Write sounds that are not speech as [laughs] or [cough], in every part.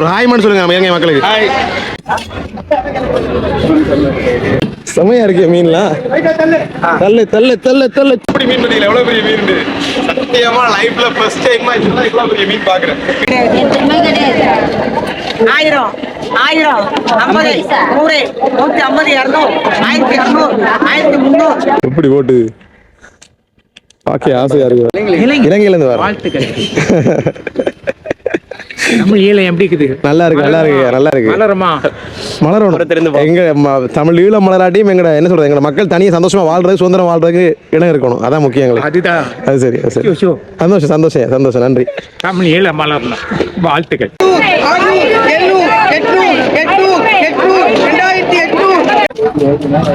ஒரு ஹாய் மட்டும் சொல்லுங்க நம்ம இலங்கை மக்களுக்கு செமையா இருக்கு மீன்லாம். தள்ளு தள்ளு தள்ளு தள்ளு. எப்படி மீன் பார்த்தீங்களா எவ்வளவு பெரிய மீன் சத்தியமா லைஃப்ல ஃபர்ஸ்ட் டைமா இவ்வளவு பெரிய மீன் பாக்குறேன். ஆயிரம் ஆயிரம் ஐம்பது நூறு நூத்தி ஐம்பது இரநூறு ஆயிரத்தி இரநூறு ஆயிரத்தி முந்நூறு. எப்படி போட்டு பாக்க ஆசையா இருக்கு. இலங்கையில இருந்து வர வாழ்த்துக்கள். நம்ம ஈழம் எப்படி இருக்குது? நல்லா இருக்கு நல்லா இருக்கு நல்லா இருக்கு. மலரமா? மலரணும். எங்க ம- தமிழ் ஈழ மலராட்டியும் எங்கட என்ன சொல்றது எங்க மக்கள் தனியா சந்தோஷமா வாழ்றது சுதந்திரம் வாழ்றதுக்கு இடம் இருக்கணும். அதான் முக்கியம் எங்களுக்கு. அதுதான். அது சரி அது சரி. சந்தோஷம் சந்தோஷம் சந்தோஷம் நன்றி. தமிழ் ஈழ மலர்னா வாழ்த்துக்கள். அப்பெல்லாம்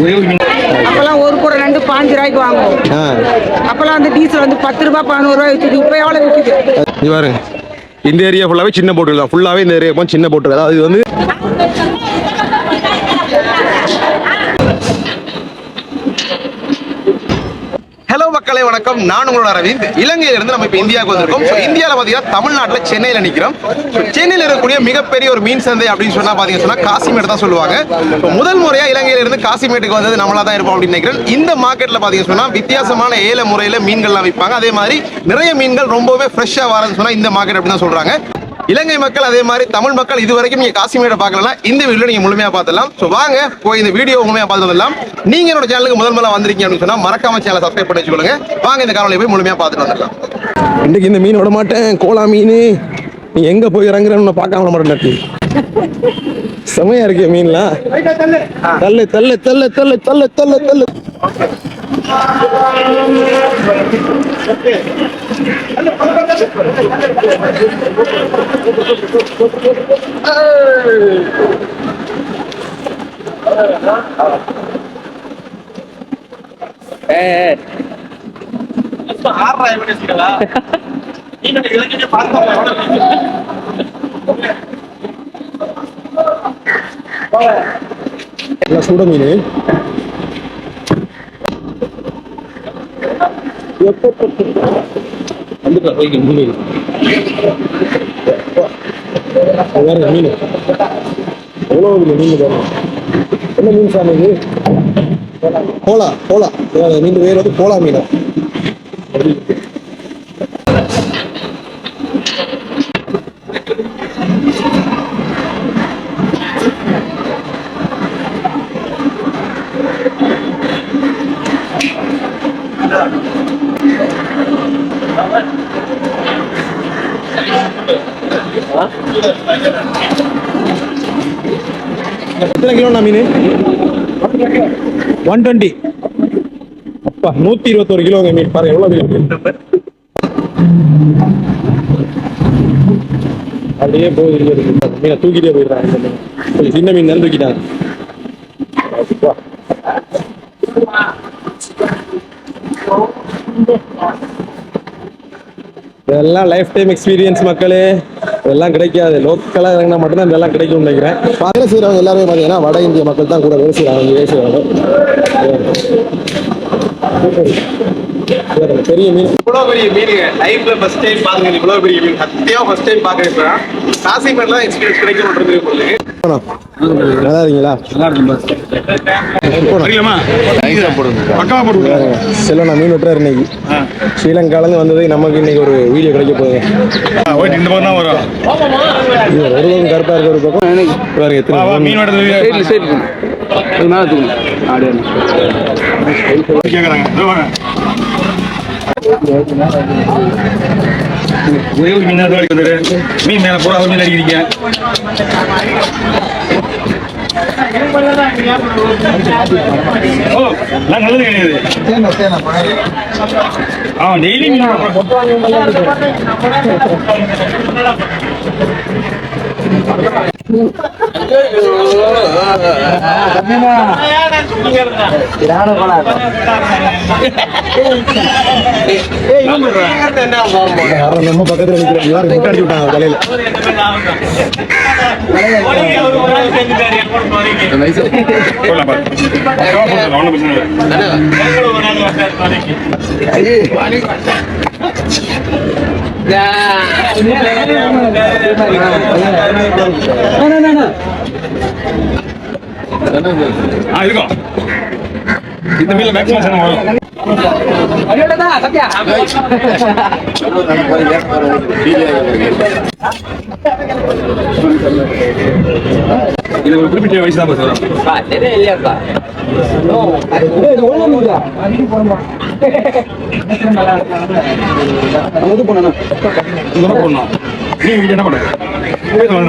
ஒரு பாஞ்சு ரூபாய்க்கு வாங்குவோம். அப்பெல்லாம் வந்து டீசல் வந்து பத்து ரூபாய் பதினோரு ரூபாய் வச்சுது இப்ப எவ்வளவு விற்குது பாருங்க. இந்த ஏரியா ஃபுல்லாவே சின்ன போட்டு தான். ஃபுல்லாவே இந்த ஏரியா சின்ன போட்டு அதாவது இது வந்து ஹலோ மக்களே வணக்கம். நான் உங்களோட அரவிந்த். இலங்கையிலிருந்து நம்ம இப்போ இந்தியாவுக்கு வந்திருக்கோம். ஸோ இந்தியாவில் பார்த்தீங்கன்னா தமிழ்நாட்டில் சென்னையில் நிற்கிறோம் ஸோ சென்னையில் இருக்கக்கூடிய மிகப்பெரிய ஒரு மீன் சந்தை அப்படின்னு சொன்னால் பார்த்தீங்கன்னா சொன்னால் காசிமேடு தான் சொல்லுவாங்க. இப்போ முதல் முறையாக இலங்கையிலிருந்து காசிமேட்டுக்கு வந்தது நம்மளாக தான் இருப்போம் அப்படின்னு நினைக்கிறேன். இந்த மார்க்கெட்டில் பார்த்தீங்கன்னா சொன்னால் வித்தியாசமான ஏல முறையில் மீன்கள்லாம் விற்பாங்க அதே மாதிரி நிறைய மீன்கள் ரொம்பவே ஃப்ரெஷ்ஷாக வரதுன்னு சொன்னால் இந்த மார்க்கெட் அப்படின்னு தான் சொல்கிறாங்க இலங்கை மக்கள் அதே மாதிரி தமிழ் மக்கள் இது வரைக்கும் நீங்க காசிமேடை பார்க்கலாம் இந்த வீடியோ நீங்க முழுமையா பார்த்துடலாம். ஸோ வாங்க போய் இந்த வீடியோ முழுமையா பார்த்து வந்துடலாம். நீங்க என்னோட சேனலுக்கு முதல் முதல்ல வந்திருக்கீங்க அப்படின்னு சொன்னா மறக்காம சேனலை சப்ஸ்கிரைப் பண்ணி வச்சுக்கோங்க. வாங்க இந்த காணொலியை போய் முழுமையா பார்த்துட்டு வந்துடலாம். இன்னைக்கு இந்த மீன் விட மாட்டேன் கோலா மீன். நீ எங்க போய் இறங்குறன்னு பார்க்காம விட மாட்டேன் நட்டி. செமையா இருக்கு மீன்லாம். தள்ளு தள்ளு தள்ளு தள்ளு தள்ளு தள்ளு தள்ளு. எல்லாம் சுட மீன். வந்துட்டா போய்க்கு மீன் வேற மீன். எவ்வளோ மீன் பாருங்க என்ன மீன் சாமி இது? Cola Cola. மீன் வேறு வந்து போலா மீனா. ஒன் டுவெண்ட்டி அப்பா நூத்தி இருபத்தோரு கிலோங்க மீன். பாருங்க எவ்வளவு இருக்கு. அப்படியே போய் மீனை தூக்கிட்டே போயிடுறாங்க கொஞ்சம் சின்ன மீன் தான் தூக்கிட்டாங்க. இதெல்லாம் லைஃப் டைம் எக்ஸ்பீரியன்ஸ் மக்களே. இதெல்லாம் கிடைக்காது. லோக்கலாக இறங்கினா மட்டும்தான் இதெல்லாம் கிடைக்கும்னு நினைக்கிறேன். வேலை செய்கிறவங்க எல்லாருமே பார்த்தீங்கன்னா வட இந்திய மக்கள் தான் கூட வேலை செய்கிறாங்க வேலை செய்கிறாங்க பெரிய மீன் இவ்வளவு பெரிய மீனுங்க. லைஃப்ல ஃபர்ஸ்ட் டைம் பாருங்க இவ்வளவு பெரிய மீன். சத்தியமா ஃபர்ஸ்ட் டைம் பாக்குறேன் காசிமேட்ல எக்ஸ்பீரியன்ஸ் கிடைக்கும் உங்களுக்கு நல்லா இருக்கீங்களா? செல்வனா மீன் வெட்டுறாரு இன்னைக்கு. ஸ்ரீலங்காலேருந்து வந்தது நமக்கு இன்னைக்கு ஒரு வீடியோ கிடைக்க போகுது. இந்த பக்கம் தான் வரும் ஒரு பக்கம் கருப்பா இருக்க ஒரு பக்கம். பாருங்க எத்தனை மீன் கேக்குறாங்க இதோ ஒரே ஒரு மீன் தான் வந்துரு. மீன் மேலே பூரா மீன் அடிக்கிறீங்க. ஓ நான் நல்லது கிடையாது. ஆ டெய்லி மீன் பக்கத்துல அடிச்சு விட்டாங்க தலையில இருக்கும் இந்த மீன்ல மேக்ஸிமம் வரும் இது ஒரு குறிப்பிட்ட வயசு தான் வரும் இதெல்லாம் நீங்க என்ன பண்ணுங்க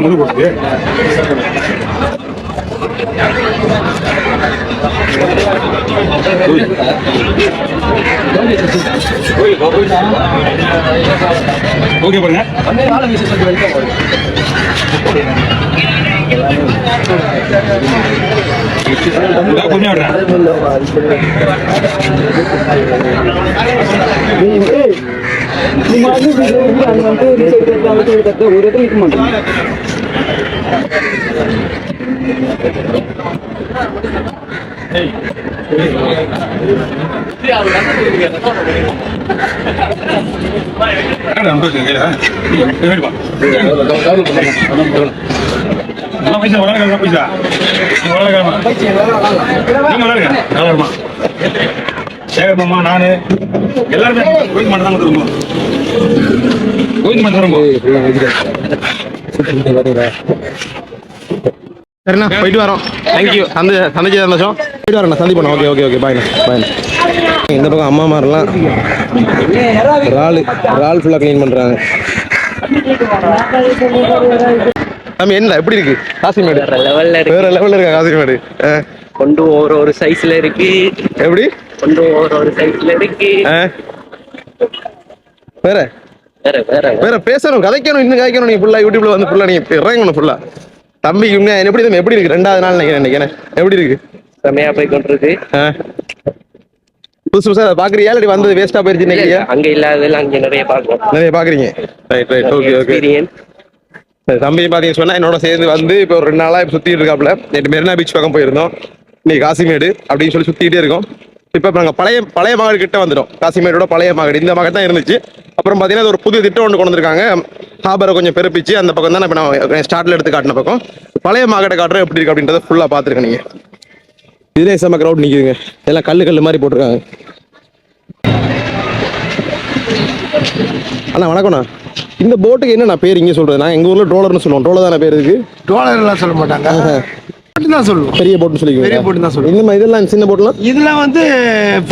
முது ஓகே பாருங்க. இதோ கொஞ்சம் விடுறேன். நல்லா பைசா, வளர்க்க பைசா. நீ நீங்க வளருங்க, நல்லா சேகர் மாமா, நானு, எல்லாருமே கோயில் மட்டும் தான் வந்துருக்கோம். கோயில் மட்டும் சரிண்ணா போயிட்டு வரோம் தேங்க்யூ சந்தை சந்தைக்கு சந்தோஷம் போயிட்டு சந்திப்போம். Okay okay okay. பாய்ண்ணா பாய்ண்ணா இந்த பக்கம் அம்மா மாதிரிலாம் இறால் இறால் ஃபுல்லாக க்ளீன் பண்ணுறாங்க தம்பி என்ன எப்படி இருக்கு? காசிமேடு வேற லெவல்ல இருக்கு. வேற லெவலில் இருக்கா காசிமேடு கொண்டு ஒரு ஒரு சைஸ்ல இருக்கு. எப்படி? கொண்டு ஒரு ஒரு சைஸ்ல இருக்கு? வேற? வேற வேற வேற. பேசணும். கதைக்கணும் இன்னும் கதைக்கணும். நீங்க ஃபுல்லா யூடியூப்ல வந்து ஃபுல்லா நீங்க இறங்கணும் ஃபுல்லா தம்பி உண்மையா எப்படி தம்பி எப்படி இருக்கு? ரெண்டாவது நாள் நினைக்கிறேன் நினைக்கிறேன் எப்படி இருக்கு? செமையா போய் கொண்டிருக்கு. ஆ? புதுசு புதுசா பாக்குறியா? இல்லாட்டி வந்தது வேஸ்டா போயிருச்சு நினைக்கிறியா அங்க இல்லாததெல்லாம் அங்க நிறைய பார்க்கலாம் நிறைய பாக்குறீங்க. ரைட் ரைட் ஓகே ஓகே தம்பி பாத்தீங்க சொன்னா என்னோட சேர்ந்து வந்து இப்போ ஒரு ரெண்டு நாளா இப்ப சுத்திட்டு இருக்காப்ல நேற்று மெரினா பீச் பக்கம் போயிருந்தோம். இன்னைக்கு காசிமேடு அப்படின்னு சொல்லி சுத்திட்டே இருக்கோம். இப்போ நாங்க பழைய பழைய மகாடு கிட்ட வந்துடும் காசிமேடோட பழைய மகாடு இந்த மகாடு தான் இருந்துச்சு. அப்புறம் பாத்தீங்கன்னா இது ஒரு புது திட்டம் ஒன்று கொண்டு வந்திருக்காங்க. ஹாபரை கொஞ்சம் பெருப்பிச்சு அந்த பக்கம் தான் இப்போ நான் ஸ்டார்ட்ல எடுத்து காட்டின பக்கம். பழைய மார்க்கெட்டை காட்டுறோம் எப்படி இருக்கு அப்படின்றத ஃபுல்லா பாத்துருக்கேன் நீங்க. இதுலேயே செம்ம க்ரௌட் நிக்குதுங்க. எல்லாம் கல்லு கல்லு மாதிரி போட்டிருக்காங்க. அண்ணா வணக்கம்ண்ணா. இந்த போட்டுக்கு என்னண்ணா பேர் இங்கே சொல்றது? நான் எங்க ஊர்ல ட்ரோலர்னு சொல்லுவோம். ட்ரோலர் தானே பேர் இதுக்கு? டோலர்லாம் சொல்ல மாட்டாங்க. போட்டு தான் சொல்லுவோம். பெரிய போட்னு சொல்லி பெரிய boat தான் சொல்லுவோம். இந்த மாதிரி இதெல்லாம் சின்ன போட்லாம் இதெல்லாம் வந்து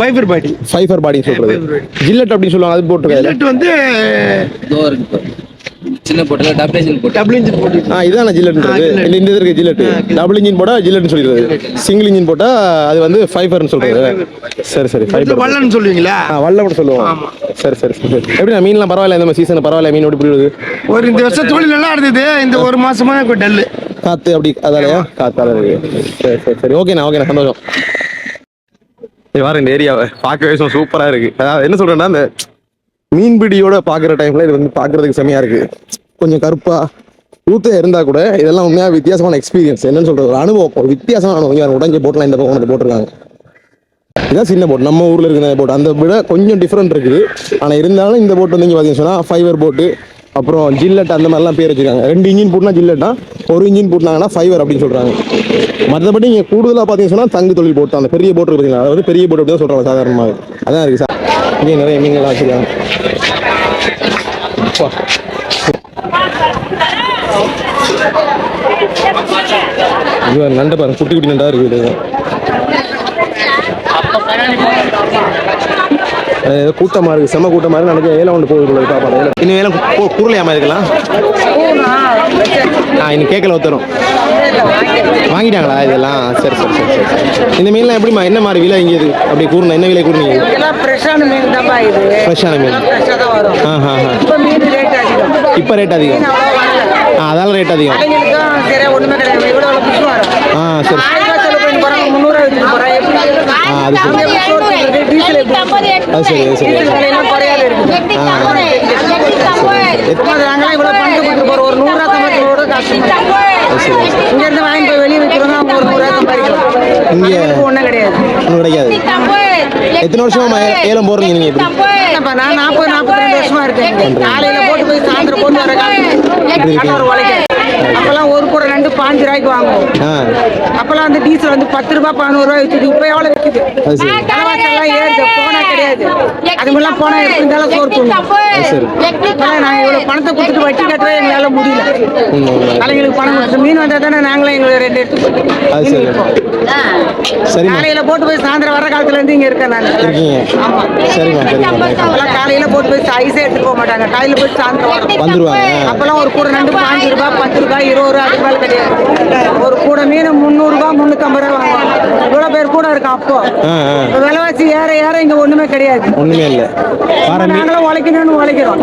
ஃபைபர் பாடி ஃபைபர் பாடின்னு சொல்றது. ஜில்லட் அப்படின்னு சொல்லுவாங்க அது போட்டுருக்காது. பில்லட் வந்து சின்ன போட்டல போட்டு டபுள் இன்ஜின் போட்டு. ஆ இதான ஜில்லட்ன்றது gillet. இந்த இது இருக்கு ஜில்லட் டபுள் இன்ஜின் போட்டா ஜில்லட்னு சொல்லிடுறது. சிங்கிள் இன்ஜின் போட்டா அது வந்து ஃபைபர்னு சொல்றது. சரி சரி ஃபைபர் வள்ளன்னு சொல்லுவீங்களா? ஆ வல்ல கூட சொல்லுவோம். சரி சரி சரி. எப்படி மீன்லாம் பரவாயில்ல? இந்த மாதிரி சீசன் பரவாயில்ல மீன் புரியுது ஒரு இந்த வருஷம் தொழில் நல்லா இருந்தது. இந்த ஒரு மாசமா டல்லு. காத்து அப்படி அதாலயா காத்தால இருக்கு சரி சரி சரி. ஓகேண்ணா ஓகேண்ணா சந்தோஷம். இது வார இந்த ஏரியாவை பார்க்கவே சும்மா சூப்பரா இருக்கு. அதாவது என்ன சொல்றேன்னா இந்த மீன்பிடியோட பார்க்குற டைம்ல இது வந்து பார்க்குறதுக்கு செம்மையாக இருக்கு. கொஞ்சம் கருப்பா ஊத்தம் இருந்தா கூட இதெல்லாம் உண்மையா வித்தியாசமான எக்ஸ்பீரியன்ஸ் என்னன்னு சொல்றது ஒரு அனுபவம். ஒரு வித்தியாசமான அனுபவம். உடஞ்சி உடஞ்ச இந்த பக்கம் கொண்டு போட்டிருக்காங்க. இதான் சின்ன போட் நம்ம ஊர்ல இருக்கிற போட் அந்த விட கொஞ்சம் டிஃப்ரெண்ட் இருக்குது. ஆனா இருந்தாலும் இந்த போட் வந்து இங்க பாத்தீங்கன்னா சொன்னா ஃபைபர் போட்டு அப்புறம் ஜில்லட் அந்த மாதிரிலாம் பேர் வச்சிருக்காங்க. ரெண்டு இன்ஜின் போட்டுனா ஜில்லட்டா ஒரு இன்ஜின் போட்டாங்கன்னா ஃபைவர் அப்படின்னு சொல்றாங்க. மற்றபடி இங்கே கூடுதலாக பார்த்தீங்கன்னா தங்கு தொழில் போட்டு அந்த பெரிய போட்டு பார்த்தீங்களா அதாவது பெரிய போட்டு அப்படின்னு தான் சொல்றாங்க சாதாரணமாக அதான் இருக்கு சார். இங்கே நிறைய மீன்கள்லாம் வச்சிருக்காங்க இது நண்டை பாருங்க குட்டி குட்டி நண்டா இருக்குது இது. அது ஏதோ செம்ம இருக்கு செம நினைக்க ஏழை ஒன்று போகுது போல பாப்பா இன்னும் ஏழை கு- குருளையாம இருக்கலாம். ஆ இன்னும் கேட்கல ஒருத்தரும். வாங்கிட்டாங்களா? இதெல்லாம் சரி சரி சரி சரி. இந்த மீன்லாம் எப்படிமா என்ன மாதிரி விலை இங்கே இது? அப்படி கூறுனா என்ன விலை கூறுனீங்க? இதெல்லாம் ஃப்ரெஷ்ஷான மீன் தான்ப்பா இது. ஃப்ரெஷ்ஷான மீன். ஆ ஆ இப்போ மீன் ரேட் அதிகம். இப்போ ரேட் அதிகம்? ஆ அதால ரேட் அதிகம். சரியா ஒண்ணுமே கிடையாது. இவ்வளோ ஆ சரி. ஆ அது சரி. அது சரி சரி. இங்கேருந்து வாங்கி போய் வெளியே வைக்கிறோம்னா ஒரு நூறுரூவா சம்பாதிக்கலாம். ஒன்றும் கிடையாது. ஒன்றும் எத்தனை வருஷமா ஏலம் போடுறீங்க நீங்கள் நான் நாற்பது நாற்பத்தி ரெண்டு வருஷமா இருக்கேன். காலையில் போட்டு போய் சாயந்தரம் போட்டு வர காலையில் அப்பெல்லாம் ஒரு கூட ரெண்டு பாஞ்சு ரூபாய்க்கு வாங்குவோம். அப்பெல்லாம் வந்து டீசல் வந்து பத்து ரூபாய் பதினோரு ரூபாய் விற்றுது இப்போ எவ்வளோ தான் போனா கிடையாது? அதுமெல்லாம் பணத்தை கொடுத்துட்டு வட்டி கட்டுறது எங்களால் முடியல. பணம் கொடுத்து மீன் வந்தால் தானே நாங்களும் எங்களை ரெண்டு காலையில போட்டு போய் சாயந்தரம் வர காலத்துல இருந்து இங்க இருக்கேன் நான். காலையில போட்டு போய் ஐஸே எடுத்துட்டு போக மாட்டாங்க. காலையில போய் சாயந்தரம் வந்துருவாங்க. அப்பெல்லாம் ஒரு கூட நண்டு பாஞ்சு ரூபாய் பத்து ரூபாய் இருபது ரூபாய் அது கிடையாது. ஒரு கூட மீன் முந்நூறுரூபா முந்நூற்றம்பது ரூபா வாங்க இவ்வளோ பேர் கூட இருக்கும் அப்போ? விலைவாசி ஏற ஏற இங்கே ஒன்றுமே கிடையாது. ஒன்றுமே இல்லை. நாங்களும் உழைக்கணும்னு உழைக்கிறோம்.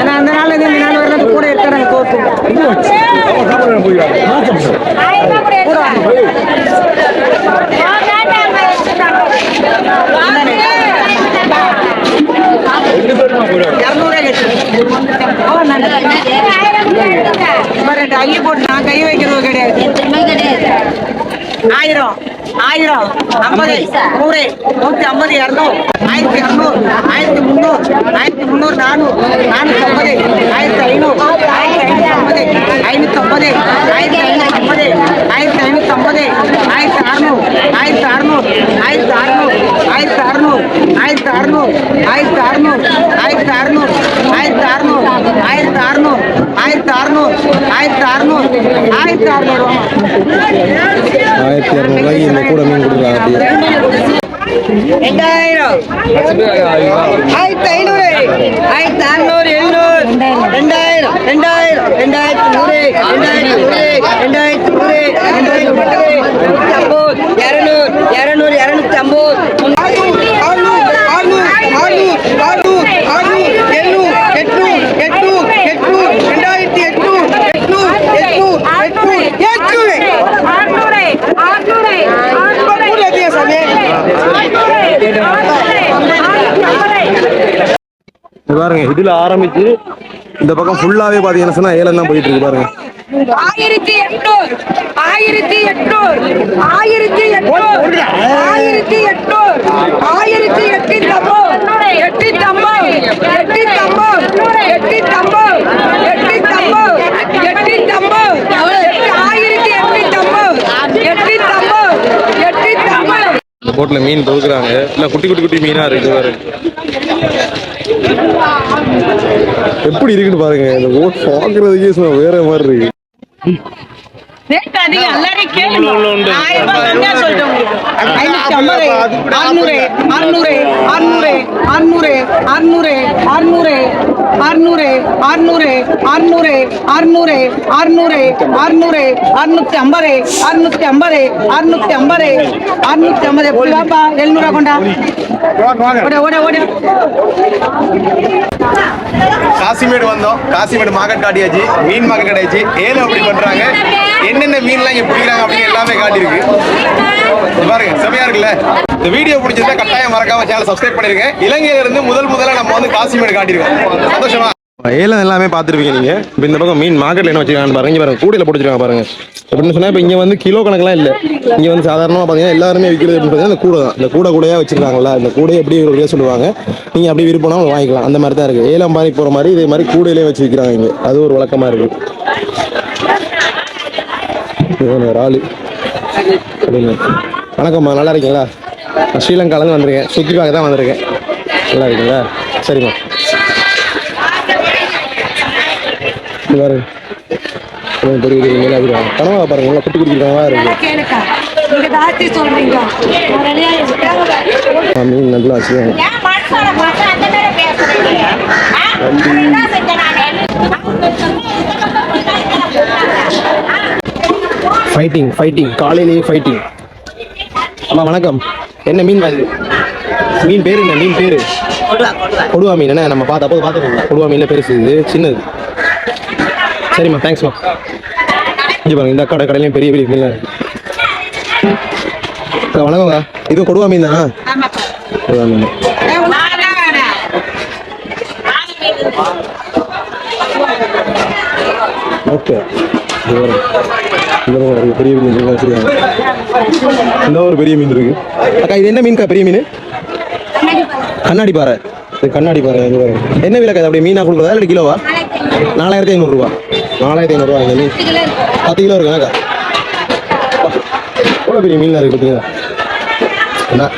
ஏன்னா அந்த நாள் இந்த நாள் வரலாம் கூட இருக்கிறாங்க கோர்த்து அள்ளி போட்டு நான் கை வைக்கிறது கிடையாது? ஆயிரம் ஆயிரம் ஐம்பது நூறு நூத்தி ஐம்பது இரநூறு ஆயிரத்தி இரநூறு ஆயிரத்தி முந்நூறு ஆயிரத்தி முந்நூறு நானூறு நானூத்தி ஐம்பது ஆயிரத்தி ஐநூறு ஆயிரத்தி ஐநூத்தி ஐம்பது ஐநூத்தி ஐம்பது ஆயிரத்தி ஐநூத்தி ஐம்பது ஆயிரத்தி ஐநூத்தி ஐம்பது ஆயிரத்தி அறுநூறு ஆயிரத்தி அறுநூறு ஆயிரத்தி அறுநூறு ஆயிரத்தி அறுநூறு ஆயிரத்தி அறுநூறு ஆயிரத்தி அறுநூறு ஆயிரத்தி அறுநூறு ஆயிரத்தி அறுநூறு ஆயிரத்தி அறுநூறு ஆயிரத்தி அறுநூறு ஆயிரத்தி அறுநூறு ஆயிரத்தி இரநூறுவாய்க்கு இந்த கூட மீன் கொடுக்குறாங்க அப்படியே. ஆயிரத்தி ஐநூறு. ஆயிரத்தி அறுநூறு எழுநூறு. ரெண்டாயிரம். ரெண்டாயிரம். ரெண்டாயிரத்தி நூறு. ரெண்டாயிரத்தி நூறு. ரெண்டாயிரத்தி நூறு. ரெண்டாயிரத்தி ஐம்பது இரநூறு இரநூறு இரநூத்தி ஐம்பது ரெண்டாயிரத்தி எட்நூறு எட்நூறு எட்நூறு எட்நூறு எட்நூறு இது பாருங்க இதுல ஆரம்பிச்சு இந்த பக்கம் ஃபுல்லாகவே பாத்தீங்கன்னா சொன்னா ஏலம் தான் போயிட்டு இருக்கு பாருங்க ஆயிரத்தி எட்நூறு ஆயிரத்தி எட்நூறு ஆயிரத்தி எட்நூறு ஆயிரத்தி எட்நூறு ஆயிரத்தி எட்டி தம்பம் எட்டி தம்பம் எட்டி தம்பம் எட்டி தம்பம் எட்டி தம்பம் எட்டி தம்பம் ஆயிரத்தி எட்டி தம்பம் எட்டி தம்பம் எட்டி தம்பம் இந்த மீன் தொகுக்குறாங்க இல்லை குட்டி குட்டி குட்டி மீனாக இருக்கு பாருங்க எப்படி இருக்குன்னு பாருங்க இந்த ஓட் பாக்குறதுக்கே சும்மா வேற மாதிரி இருக்கு. ரேட் அதிகம் எல்லாரையும் கேளுங்க ஆயிரம் ரூபாய் கம்மியா உங்களுக்கு. ஐநூத்தி ஐம்பது அறுநூறு அறுநூறு அறுநூறு அறுநூறு அறுநூறு அறுநூறு அறுநூறு அறுநூறு அறுநூறு அறுநூறு அறுநூறு அறுநூறு அறுநூத்தி ஐம்பது அறுநூத்தி ஐம்பது அறுநூத்தி ஐம்பது அறுநூத்தி ஐம்பது எப்படி வாப்பா எழுநூறுவா கொண்டா ஓட ஓட ஓட காசிமேடு வந்தோம். காசிமேடு மார்க்கெட் காட்டியாச்சு. மீன் மார்க்கெட் கிடையாச்சு. ஏலம் எப்படி பண்றாங்க? என்னென்ன மீன்லாம் இங்க பிடிக்கிறாங்க அப்படின்னு எல்லாமே காட்டியிருக்கு. பாருங்க செமையா இருக்குல்ல? இந்த வீடியோ பிடிச்சிருந்தா கட்டாயம் மறக்காம சேனல் சப்ஸ்கிரைப் பண்ணிருங்க. இலங்கையில இருந்து முதல் முதல்ல நம்ம வந்து காசிமேடு காட்டியிருக்கோம். சந்தோஷமா? ஏலம் எல்லாமே பார்த்துருப்பீங்க நீங்கள் இப்போ இந்த பக்கம் மீன் மார்க்கெட்டில் என்ன வச்சுருக்காங்க பாருங்க. இங்க பாருங்க கூடையில போட்டுருக்காங்க பாருங்க. எப்படின்னு சொன்னால் இப்போ இங்கே வந்து கிலோ கணக்கெலாம் இல்லை. இங்கே வந்து சாதாரணமாக பார்த்தீங்கன்னா எல்லாருமே விற்கிறது அப்படின்னு பார்த்தீங்கன்னா இந்த கூடை தான். இந்த கூடை கூடையாக வச்சிருக்காங்களா இந்த கூடையை எப்படி ஒரு ரேட் சொல்லுவாங்க. நீங்கள் அப்படி விருப்பம்னா வாங்கிக்கலாம். அந்த மாதிரி தான் இருக்குது ஏலம் மாதிரி போகிற மாதிரி இதே மாதிரி கூடையிலே வச்சு விற்கிறாங்க இங்கே. அது ஒரு வழக்கமாக இருக்குது ஒரு ஆள். வணக்கம்மா நல்லா இருக்கீங்களா? நான் ஸ்ரீலங்காலேருந்து வந்திருக்கேன். சுற்றி பார்க்க தான் வந்திருக்கேன். நல்லா இருக்கீங்களா? சரிம்மா. பாரு கனவா பாருங்க உங்களை குட்டி குட்டி கனவா இருக்கு. மீன் நல்லா வச்சுக்கோங்க ஃபைட்டிங் ஃபைட்டிங் காலையிலேயே ஃபைட்டிங் அம்மா வணக்கம். என்ன மீன் வாங்குது மீன் பேர் என்ன? மீன் பேர்? கொடுவா மீன் என்ன? நம்ம பார்த்த அப்போது பார்த்துக்கோங்க. கொடுவா மீனில் பெருசு இது சின்னது. சரிம்மா தேங்க்ஸ்மா இங்கே பாருங்க இந்த கடை கடையிலையும் பெரிய பெரிய மீன் இருக்கு. அக்கா, வணக்கம்க்கா. இது கொடுவா மீன் தானா? கொடுவா மீன். ஓகே. பெரிய மீன் இருக்கு. வச்சிருக்காங்க. இந்த ஒரு பெரிய மீன் இருக்கு. அக்கா இது என்ன மீன்க்கா பெரிய மீன்? கண்ணாடி பாறை. இது கண்ணாடி பாறை இது என்ன விலை அப்படியே மீனா கொடுக்குறதா? இல்லை கிலோவா? நாலாயிரத்தி ஐநூறுரூவா நாலாயிரத்தி ஐநூறுரூவா இந்த மீன் பத்து கிலோ இருக்குண்ணாக்கா எவ்வளோ பெரிய மீன் இருக்குது பார்த்தீங்களா? நான்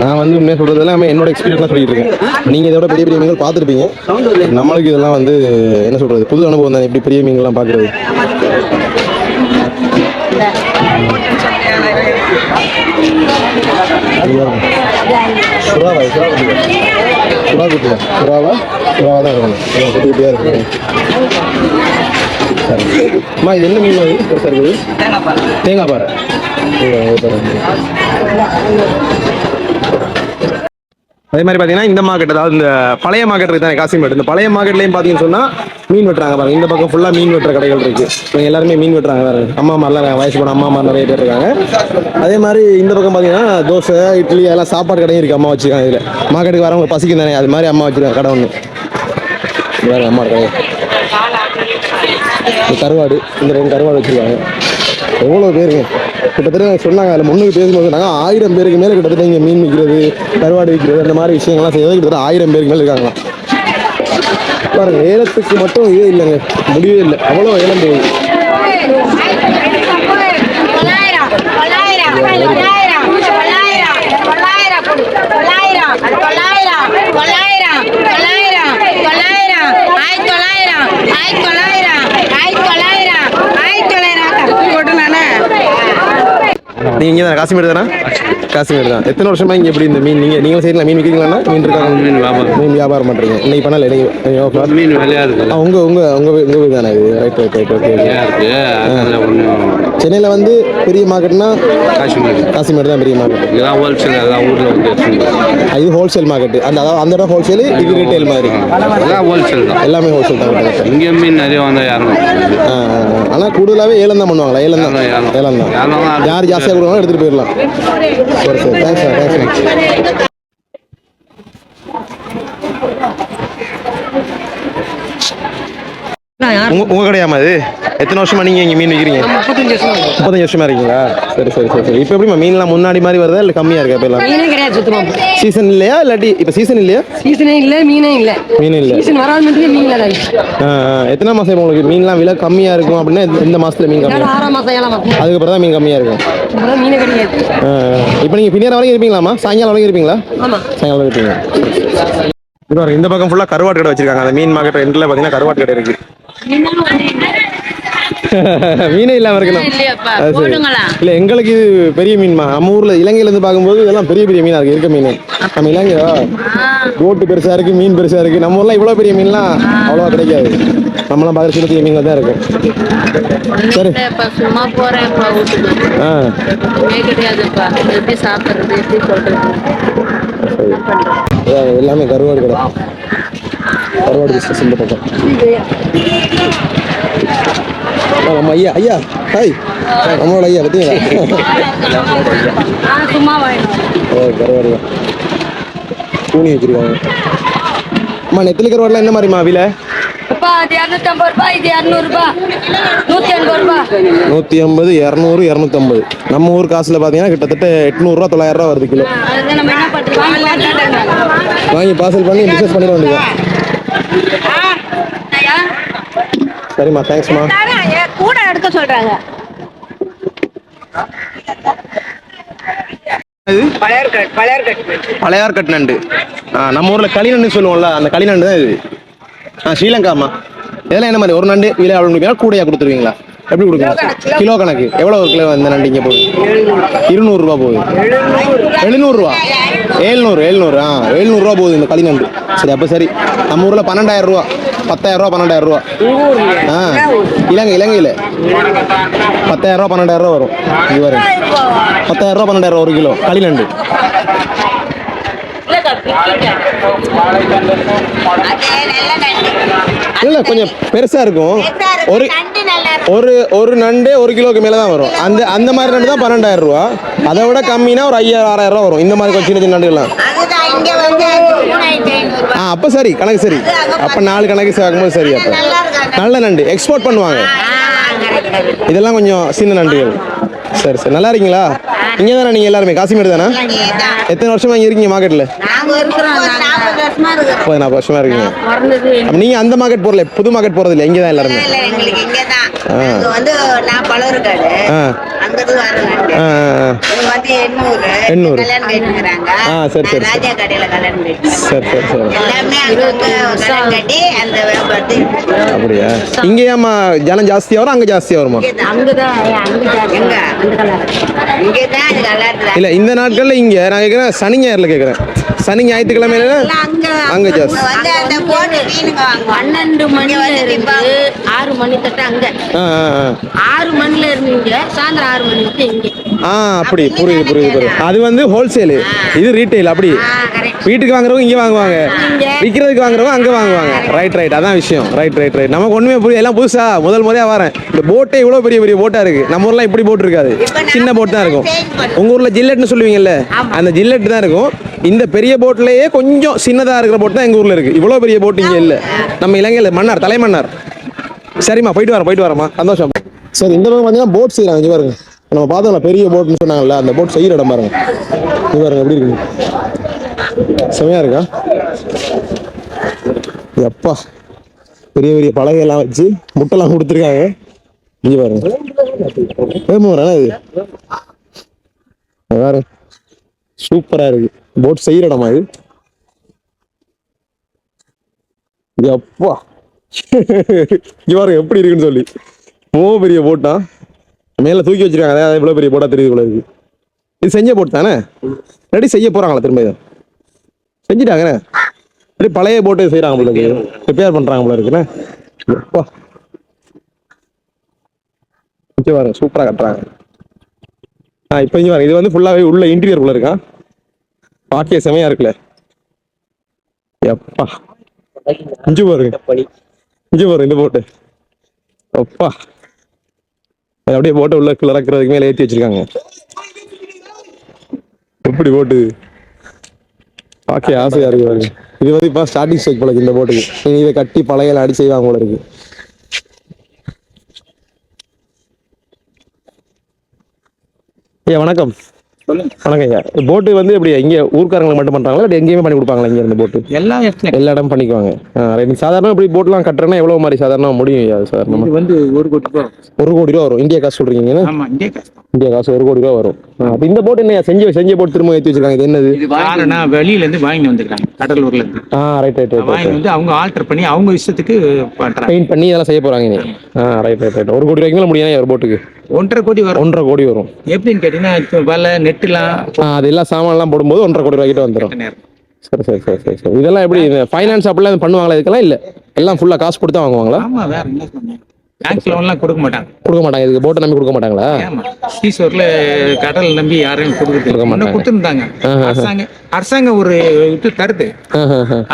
நான் வந்து உண்மையாக சொல்கிறது எல்லாமே என்னோட எக்ஸ்பீரியன்ஸ் தான் சொல்லிட்டு இருக்கேன். நீங்கள் இதோட பெரிய பெரிய மீன்கள் பார்த்துருப்பீங்க. நம்மளுக்கு இதெல்லாம் வந்து என்ன சொல்கிறது புது அனுபவம் தான் எப்படி பெரிய மீன்கள்லாம் பார்க்குறது. சுறாவா சுறா சுறா குட்டியா சுறாவா சுறாவா தான் இருக்கணும். குட்டி குட்டியாக இருக்கு சரி. அம்மா இது என்ன மீன் அது பெருசாக இருக்குது? தேங்காய் பாறை தேங்காய் பாறை அதே மாதிரி பார்த்தீங்கன்னா இந்த மார்க்கெட் அதாவது இந்த பழைய மார்க்கெட் இருக்கு தானே காசிமேட் இந்த பழைய மார்க்கெட்லையும் பார்த்தீங்கன்னு சொன்னால் மீன் வெட்டுறாங்க பாருங்க. இந்த பக்கம் ஃபுல்லாக மீன் வெட்டுற கடைகள் இருக்கு. இவங்க எல்லாருமே மீன் வெட்டுறாங்க வேறு அம்மா மாதிரிலாம் வயசு போன அம்மா மாதிரி நிறைய பேர் இருக்காங்க. அதே மாதிரி இந்த பக்கம் பார்த்தீங்கன்னா தோசை இட்லி அதெல்லாம் சாப்பாடு கடையும் இருக்குது அம்மா வச்சுருக்காங்க இதில். மார்க்கெட்டுக்கு வரவங்க பசிக்கும் தானே. அது மாதிரி அம்மா வச்சுருக்காங்க கடை ஒன்று வேறு அம்மா கடை கருவாடு இந்த ரெண்டு கருவாடு வச்சுருக்காங்க. எவ்வளோ பேருங்க? கிட்டத்தட்ட சொன்னாங்க அதில் முன்னுக்கு பேசும்போது சொன்னாங்க ஆயிரம் பேருக்கு மேலே கிட்டத்தட்ட இங்கே மீன் விற்கிறது கருவாடு விற்கிறது அந்த மாதிரி விஷயங்கள்லாம் செய்யறது கிட்டத்தட்ட ஆயிரம் பேருக்கு மேலே இருக்காங்களாம் பாருங்க ஏலத்துக்கு மட்டும் இதே இல்லைங்க முடிவே இல்லை. அவ்வளோ ஏலம் போகுது. நீங்கள் இங்கே தான்? காசிமேடு தானே? காசிமேடு தான். எத்தனை வருஷமா இங்கே எப்படி இந்த மீன்? நீங்கள் நீங்களும் செய்யலாம் மீன் விற்கிறீங்களா மீன் இருக்காங்க மீன் வியாபாரம். மீன் வியாபாரம் பண்ணுறீங்க இன்னைக்கு பண்ணல இன்னைக்கு மீன் விலையா இருக்கு. ஆ, உங்க உங்க உங்க வீ- உங்க வீடு தானே இது? ரைட் ரைட் ரைட் ஓகே சென்னையில் வந்து பெரிய மார்க்கெட்னா காஷ்மீர். காசிமேடு தான் பெரிய மார்க்கெட். இதெல்லாம் ஹோல்சேல் எல்லாம் ஊரில் வந்து இது ஹோல்சேல் மார்க்கெட் அந்த அதாவது அந்த இடம் ஹோல்சேல் இது ரீட்டைல் மாதிரி. எல்லாம் ஹோல்சேல் தான். எல்லாமே ஹோல்சேல் தான். இங்கே மீன் நிறைய வந்தால் யாரும் ஆ, ஆ, ஆ. ஆனா கூடுதலாவே ஏலம் தான் பண்ணுவாங்களா? ஏலம் தான். ஏலம், தான். யார் ஜாஸ்தியாக கொடுக்கணும் எடுத்துட்டு போயிடலாம். சரி சரி. தேங்க்ஸ் தேங்க்ஸ் உங்க உங்க கடையாமா இது எத்தனை வருஷமா நீங்க இங்க மீன் விற்கிறீங்க முப்பத்தஞ்சு வருஷமா இருக்கீங்களா? சரி சரி சரி சரி. இப்போ எப்படிமா மீன்லாம் முன்னாடி மாதிரி வருதா இல்லை கம்மியா இருக்கா இப்போ எல்லாம்? கிடையாது சீசன் இல்லையா இல்லாட்டி இப்போ சீசன் இல்லையா? சீசனே இல்ல மீனே இல்ல. மீன் இல்லை. சீசன் வராது மீன். எத்தனை இப்போ உங்களுக்கு மீன்லாம் விலை கம்மியா இருக்கும் அப்படின்னா எந்த- மாசத்துல மீன் கம்மியா ஆறாம் மாசம் ஏழாம் மாசம். அதுக்கப்புறம் தான் மீன் கம்மியா இருக்கும். மீனே கிடையாது. இப்போ நீங்க பின்னர் வரைக்கும் இருப்பீங்களாமா சாயங்காலம் வரைக்கும் இருப்பீங்களா? ஆமா. சாயங்காலம் இருப்பீங்க. இது பாருங்க இந்த பக்கம் ஃபுல்லா கருவாட்டு கடை வச்சிருக்காங்க. அந்த மீன் மார்க்கெட் எண்ட்ல பாத்தீங்கன்னா கருவாட்டு கடை இருக்கு. [laughs] மீனே இல்லாம இருக்கணும். இல்ல எங்களுக்கு இது பெரிய மீன்மா நம்ம ஊர்ல இலங்கையில இருந்து பார்க்கும்போது இதெல்லாம் பெரிய பெரிய மீனா இருக்கு இருக்க மீன். நம்ம இலங்கையா? போட்டு பெருசா இருக்கு மீன் பெருசா இருக்கு. நம்ம ஊர்ல இவ்வளவு பெரிய மீன்லாம் அவ்வளவா கிடைக்காது. நம்மலாம் பார்க்குற சின்ன மீன்கள் தான் இருக்கு. சரி. சும்மா வீட்டுக்கு. ஆ. ஒண்ணுமே கிடையாதுப்பா. எப்படி சாப்பிடுறது எப்படி சொல்றது சரி. அதான் எல்லாமே கருவாடு கடை. கருவாடு பிஸ்னஸ் இந்த பக்கம். நம்ம ஐயா ஐயா ஹாய் நம்மளோட ஐயா பார்த்தீங்களா ஓ வச்சிருக்காங்க அம்மா நெத்திலி கருவாடுலாம் என்ன மாதிரிம்மா விலை அப்பா அது இரநூத்தம்பது ரூபாய் இது இரநூறுபா நூத்தி ஐம்பது இரநூறு இரநூத்தம்பது. நம்ம ஊர் காசில் பார்த்தீங்கன்னா கிட்டத்தட்ட எட்நூறுரூவா தொள்ளாயிரம் ரூபா வருது கிலோ. வாங்கி பார்சல் பண்ணி பிஸ்னஸ் பண்ணிட வேண்டியது சரிம்மா தேங்க்ஸ்மா எடுக்க சொல்றாங்க. பழையர்கட் நண்டு. நம்ம ஊர்ல களி நண்டு சொல்லுவோம்ல அந்த களி நண்டு தான் இது. ஆ ஸ்ரீலங்காமா இதெல்லாம் என்ன மாதிரி? ஒரு நண்டு விலை எவ்வளோ கொடுப்பீங்களா கூடையா கொடுத்துருவீங்களா? எப்படி கொடுப்பீங்க கிலோ கணக்கு. எவ்வளோ ஒரு கிலோ இந்த நண்டு இங்கே போகுது? இருநூறுவா போகுது. எழுநூறுவா ஏழ்நூறு ஏழ்நூறு ஆ எழுநூறுவா போகுது இந்த களி நண்டு சரி அப்போ சரி. நம்ம ஊரில் பன்னெண்டாயிரம் ரூபா. பத்தாயிரம் ரூபா பன்னெண்டாயிரம் ரூபா. ஆ இலங்கை இலங்கையில். பத்தாயிரம் ரூபா பன்னெண்டாயிரம் ரூபா வரும். இது வரும் பத்தாயிரம் ரூபா பன்னெண்டாயிரம் ஒரு கிலோ. களிநண்டு இல்லை இல்ல கொஞ்சம் பெருசா இருக்கும். ஒரு ஒரு ஒரு நண்டு ஒரு கிலோக்கு மேலே தான் வரும். அந்த அந்த மாதிரி நண்டு தான் பன்னெண்டாயிரம் ரூபா. அதை விட கம்மினா ஒரு ஐயாயிரம் ஆறாயிரம் ரூபா வரும். இந்த மாதிரி கொஞ்சம் சின்ன சின்ன நண்டுலாம் அதுதான் இங்க வந்து மூணாயிரத்தி ஐநூறு ரூபாய் ஆ அப்ப சரி கணக்கு சரி. அப்ப நாலு கணக்கு சேர்க்கும்போது சரி அப்ப. நல்லா நண்டு. எக்ஸ்போர்ட் பண்ணுவாங்க. இதெல்லாம் கொஞ்சம் சின்ன நண்டுகள். சரி சரி. நல்லா இருக்கீங்களா? இங்கே தானே நீங்கள் எல்லாருமே? காசிமேடு தானே? எத்தனை வருஷமா இங்கே இருக்கீங்க மார்க்கெட்டில் வருஷமா இருக்கிறோம். முப்பது நாற்பது வருஷமா இருக்கீங்க. நீங்க அந்த மார்க்கெட் போறல புது மார்க்கெட் போறது இல்ல இங்க தான் எல்லாருமே எங்களுக்கு வந்து நான் பழவர்காடு. அங்கிருந்து வந்து எண்ணூறு எண்ணூறு. கல்யாணம் கேட்டுக்கிறாங்க ஆ, சரி, சரி, ராஜா கடையில கல்யாணம் கேட்டு சரி சரி சரி. எல்லாமே அங்கங்க கல்யாணம் கட்டி அந்த வியாபாரத்தை அப்படியா? இங்க ஏமா ஜனம் ஜாஸ்தியா வரும் அங்க ஜாஸ்தியா வருமா? அங்க எங்க? இல்ல இந்த நாட்கள்ல இங்க நான் கேக்குறேன் சனி ஞாயிறுல கேக்குறேன். சனி ஞாயிற்றுக்கிழமையில எல்லாம் அங்க போட்டு வாங்குவாங்க. பன்னெண்டு மணில இருந்து. ஆறு மணி தட்ட அங்க. ஆ ஆ ஆ. ஆறு மணில இருந்து இங்க சாயந்தரம் ஆறு மணி வரைக்கும் இங்க. ஆ அப்படி. புரியுது புரியுது புரியுது. அது வந்து ஹோல்சேல் இது ரீட்டைல் அப்படி. வீட்டுக்கு வாங்குறவங்க இங்க வாங்குவாங்க. விற்கிறதுக்கு வாங்குறவங்க அங்க வாங்குவாங்க. ரைட் ரைட் அதான் விஷயம். ரைட் ரைட் ரைட் நமக்கு ஒண்ணுமே புரியல எல்லாம் புதுசா. முதல் முறையா வரேன். இந்த போட்டே இவ்வளவு பெரிய பெரிய போட்டா இருக்கு. நம்ம ஊர்ல இப்படி போட் இருக்காது. சின்ன போட் தான் இருக்கும். உங்க ஊர்ல ஜில்லெட்னு சொல்லுவீங்கல்ல? அந்த ஜில்லெட் தான் இருக்கும். இந்த பெரிய போட்லேயே கொஞ்சம் சின்னதாக இருக்கிற போட் தான் எங்கள் ஊரில் இருக்கு. இவ்வளோ பெரிய போட் இங்கே இல்லை. நம்ம இலங்கையில் மன்னார் தலைமன்னார். சரிம்மா போயிட்டு வரேன் போயிட்டு வரேம்மா. சந்தோஷம். சரி இந்த பக்கம் பார்த்தீங்கன்னா போட் செய்கிறாங்க இங்கே பாருங்க. நம்ம பார்த்தோம்ல பெரிய போட்னு சொன்னாங்கல்ல அந்த போட் செய்கிற இடம் பாருங்க. இங்கே பாருங்க எப்படி இருக்கு. செமையாக இருக்கா? எப்பா. பெரிய பெரிய பலகையெல்லாம் வச்சு முட்டைலாம் கொடுத்துருக்காங்க. இங்கே பாருங்க. வேமூரா இது? இங்க பாருங்க. சூப்பரா இருக்கு. போட் செய்கிற இடமா இது எப்பா இவாரு எப்படி இருக்குன்னு சொல்லி. ரொம்ப பெரிய போட்டா. மேல தூக்கி வச்சிருக்காங்க அதான் இவ்வளவு பெரிய போட்டா தெரியுது போல இருக்கு. இது செஞ்ச போட் தானே? ரெடி செய்ய போறாங்களா திரும்ப இதை? செஞ்சுட்டாங்கண்ணே. அப்படி பழைய போட்டு செய்யறாங்க போல இருக்கு. ரிப்பேர் பண்றாங்க போல இருக்குண்ணே. எப்பா சூப்பரா கட்டுறாங்க. ஆ இப்போ இங்க பாருங்க இது வந்து ஃபுல்லாவே உள்ள இன்டீரியர் உள்ள இருக்கா? பாக்கிய செமையா இருக்குல்ல. எப்பா. இங்க பாருங்க இங்க பாருங்க இந்த போட்டு. அப்பா அப்படியே போட்டு உள்ள கிளறக்கிறதுக்கு மேல ஏத்தி வச்சிருக்காங்க. எப்படி போட்டு? பாக்க ஆசையா இருக்கு பாருங்க. இது வந்து இப்ப ஸ்டார்டிங் ஸ்டேஜ் போல இந்த போட்டுக்கு. இனி இதை கட்டி பழைய அடி செய்வாங்க போல இருக்கு. ஏ வணக்கம். வணக்கம் ஐயா. போட்டு வந்து எப்படி இங்க ஊர்க்காரங்களுக்கு மட்டும் பண்றாங்களா இல்லை எங்கேயுமே பண்ணி கொடுப்பாங்களா இங்க இந்த போட்டு எல்லா இடத்துலயும். எல்லா இடமும் பண்ணிக்குவாங்க. சாதாரண இப்படி போட்லாம் கட்டுறேன்னா எவ்வளவு மாதிரி சாதாரண முடியும் ஐயா சாதாரணமா? இது வந்து ஒரு கோடி ரூபாய் ஒரு கோடி ரூபா வரும். இந்தியா காசு சொல்றீங்க ஆமா இந்திய காசு இந்தியா காசு ஒரு கோடி ரூபா வரும். அப்ப இந்த போட் என்ன செஞ்சு செஞ்ச போட் திரும்ப ஏத்தி வச்சிருக்காங்க. இது என்னது? வெளியில இருந்து வாங்கி வந்திருக்காங்க கடலூர்ல இருந்து. ஆ ரைட் ரைட் ரைட் வாங்கி வந்து அவங்க ஆல்டர் பண்ணி அவங்க இஷ்டத்துக்கு பண்றாங்க. பெயிண்ட் பண்ணி இதெல்லாம் செய்ய போறாங்க நீ ஆ ரைட் ரைட் ரைட் ஒரு கோடி ரூபாய்க்கு மேல முடியும் ஒரு போட்டுக்கு ஒன்றரை கோடி வரும். ஒன்றரை கோடி வரும். எப்படின்னு கேட்டீங்கன்னா வலை நெட்டுலாம் ஆ, அது எல்லாம் சாமான்லாம் போடும்போது ஒன்றரை கோடி ரூபாய்க்கிட்ட வந்துடும் சரி சரி சரி சரி சரி. இதெல்லாம் எப்படி ஃபைனான்ஸ் அப்படிலாம் பண்ணுவாங்களா? இதுக்கெல்லாம் இல்ல. எல்லாம் ஃபுல்லா காசு கொடுத்து வாங்குவாங்களா? பேங்க் லோன்லாம் கொடுக்க மாட்டாங்க கொடுக்க மாட்டாங்க இதுக்கு போட்டை நம்பி கொடுக்க மாட்டாங்களா ஈஸ்வரில் கடல் நம்பி யாரையும் கொடுக்க இல்லை. மாட்டாங்க. கொடுத்துருந்தாங்க அரசாங்கம் அரசாங்கம் ஒரு இது தருது.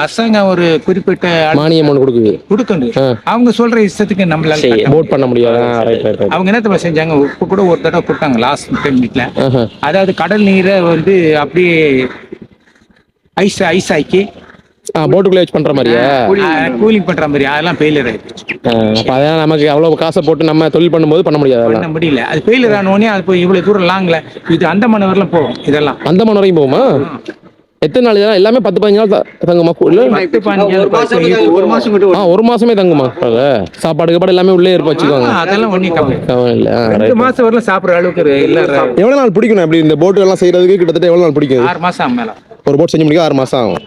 அரசாங்கம் ஒரு குறிப்பிட்ட மானியம் ஒன்று கொடுக்குது கொடுக்கணும். அவங்க சொல்ற இஷ்டத்துக்கு நம்மளால. போட் பண்ண முடியாது அவங்க என்ன தெரியுமா செஞ்சாங்க இப்போ கூட ஒரு தடவை கொடுத்தாங்க லாஸ்ட் டைம் வீட்டில். அதாவது கடல் நீரை வந்து அப்படியே ஐஸ் ஐஸ் ஆக்கி போட்டுக்குள்ளே வச்சு பண்ற மாதிரியா? கூலிங் பண்ற மாதிரி அதெல்லாம் ஃபெயிலியர் ஆயிடுச்சு. ஆ, அப்ப அதான் நமக்கு அவ்வளவு காசை போட்டு நம்ம தொழில் பண்ணும்போது பண்ண முடியாது பண்ண முடியல. அது ஃபெயிலியர் ஆன உடனே அது போய் இவ்வளவு தூரம் லாங்ல இது அந்தமான் வரலாம் போகும் இதெல்லாம். அந்தமான் வரைக்கும் போகுமா? எத்தனை நாள் இதெல்லாம்? எல்லாமே பத்து பதினஞ்சு நாள் தங்குமா? ஒரு மாசம் கிட்ட ஆ ஒரு மாசமே தங்குமா. சாப்பாடு கீப்பாடு எல்லாமே உள்ளே இருப்ப வச்சுக்கோங்க. அதெல்லாம் ஒன்றும் இல்ல ரெண்டு. மாசம் வரலாம் சாப்பிடுற அளவுக்கு இல்ல எவ்வளவு நாள் பிடிக்கணும்? அப்படி இந்த போட்டு எல்லாம் செய்யறதுக்கு கிட்டத்தட்ட எவ்வளவு நாள் பிடிக்கும்? இது? ஆறு மாசம் மேல. ஒரு போட் செஞ்சு முடிக்க ஆறு மாசம் ஆகும்.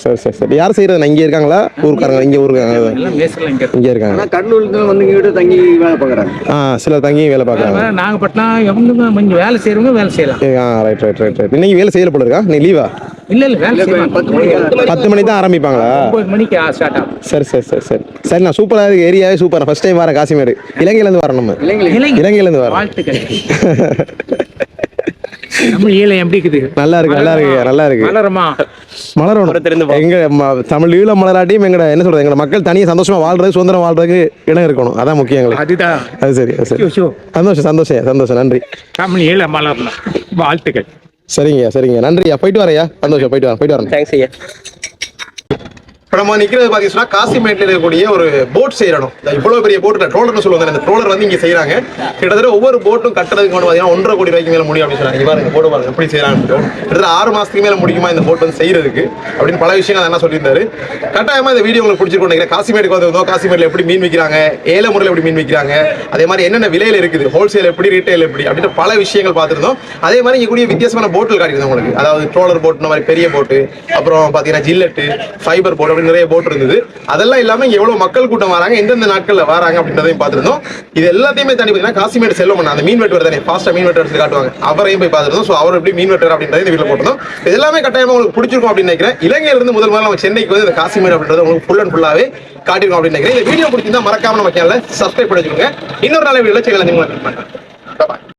சரி சரி சரி. யார் செய்யறது? இங்க இருக்காங்களா? ஊருக்காரங்க. இங்க ஊருக்காங்க இங்க இருக்கு. இங்க இருக்காங்க. கடலூர்ல வந்து இங்கிட்ட தங்கி வேலை பாக்குறாங்க ஆ சில தங்கி வேலை பார்க்கறாங்க. நாகப்பட்டினம் எவங்க கொஞ்சம் வேலை செய்யறவங்க வேலை செய்யலாம். ஆ ரைட் ரைட் ரைட் ரைட் இன்னைக்கு வேலை செய்யல போல இருக்கா? நீ லீவா இல்ல இல்ல வேலை பத்து மணிக்கு பத்து மணி தான் ஆரம்பிப்பாங்களா? ஒன்பது மணிக்கு ஸ்டார்ட் ஆகும். சரி சரி சரி சரி. சரி நான் சூப்பரா இருக்கு. ஏரியாவே சூப்பர் ஃபர்ஸ்ட் டைம் வரேன் காசிமேடு. இலங்கையில இருந்து வரேன் நம்ம இலங்கை இலங்கையில இருந்து வரேன். வாழ்த்துக்கள். [laughs] நம்ம ஈழம் எப்படி இருக்குது? நல்லா இருக்கு நல்லா இருக்கு நல்லா இருக்கு. மலரமா? மலரணும். எங்க தமிழ் ஈழ மலராட்டியும் எங்கட என்ன சொல்றது எங்க மக்கள் தனியா சந்தோஷமா வாழ்றது சுதந்திரம் வாழ்றதுக்கு இடம் இருக்கணும். அதான் முக்கியம் எங்களுக்கு. அதுதான். அது சரி சரி. சந்தோஷம் சந்தோஷம் சந்தோஷம். நன்றி. தமிழ் ஈழ மலரலாம் வாழ்த்துக்கள். சரிங்க சரிங்க. நன்றியா? போயிட்டு வரையா சந்தோஷம் போயிட்டு வரேன் போயிட்டு வரேன். தேங்க்ஸ் ஐயா. இப்போ நம்ம நிற்கிறது பார்த்தீங்கன்னா காசிமேட்டில் இருக்கக்கூடிய ஒரு போட் செய்யணும் இவ்வளோ பெரிய போட் ட்ரோலர்னு சொல்லுவாங்க. இந்த ட்ரோலர் வந்து இங்கே செய்கிறாங்க கிட்டத்தட்ட ஒவ்வொரு போட்டும் கட்டுறதுக்கு வந்து பார்த்தீங்கன்னா ஒன்றரை கோடி ரூபாய்க்கு மேலே முடியும் அப்படின்னு சொன்னாங்க பாருங்க போட்டு பாருங்க எப்படி செய்யறாங்க கிட்டத்தட்ட ஆறு மாதத்துக்கு மேலே முடியுமா இந்த போட் வந்து செய்யறதுக்கு? அப்படின்னு பல விஷயங்கள் என்ன சொல்லியிருந்தாரு. கட்டாயமாக இந்த வீடியோ உங்களுக்கு பிடிச்சிருக்கோம் நினைக்கிறேன். காசிமேட்டுக்கு வந்திருந்தோம் காசிமேட்டில் எப்படி மீன் விற்கிறாங்க ஏல முறையில் எப்படி மீன் விற்கிறாங்க அதே மாதிரி என்னென்ன விலையில் இருக்குது? ஹோல்சேல் எப்படி ரீட்டைல் எப்படி? அப்படின்ற பல விஷயங்கள் பார்த்துருந்தோம். அதே மாதிரி இங்கே கூடிய வித்தியாசமான போட்டில் காட்டியிருந்தோம் உங்களுக்கு. அதாவது ட்ரோலர் போட் இந்த மாதிரி பெரிய போட்டு அப்புறம் பார்த்தீங்கன்னா ஜில்லட்டு ஃபைபர் போட்டு அப்படின்னு நிறைய போட் இருந்தது. அதெல்லாம் இல்லாம எவ்வளவு மக்கள் கூட்டம் வராங்க எந்தெந்த நாட்களில் வராங்க அப்படின்றதையும் பார்த்துருந்தோம். இது எல்லாத்தையுமே தாண்டி பார்த்தீங்கன்னா காசிமேடு செல்வம் அந்த மீன் வெட்டுவர் தானே ஃபாஸ்ட்டாக மீன் வெட்டுவர் எடுத்து காட்டுவாங்க. அவரையும் போய் பார்த்துருந்தோம் ஸோ அவர் எப்படி மீன் வெட்டுவர் அப்படின்றத இந்த வீட்டில் போட்டிருந்தோம். இது எல்லாமே கட்டாயமா உங்களுக்கு பிடிச்சிருக்கும் அப்படின்னு நினைக்கிறேன். இலங்கையிலிருந்து முதல் முதல்ல நம்ம சென்னைக்கு வந்து இந்த காசிமேடு அப்படின்றது உங்களுக்கு ஃபுல் அண்ட் ஃபுல்லாவே காட்டிருக்கோம் அப்படின்னு நினைக்கிறேன். இந்த வீடியோ பிடிச்சிருந்தா மறக்காம நம்ம சேனலை சப்ஸ்கிரைப் பண்ணி வச்சுக்கோங்க. இன்னொரு நாள் வீடியோ சேனல் நீங்கள்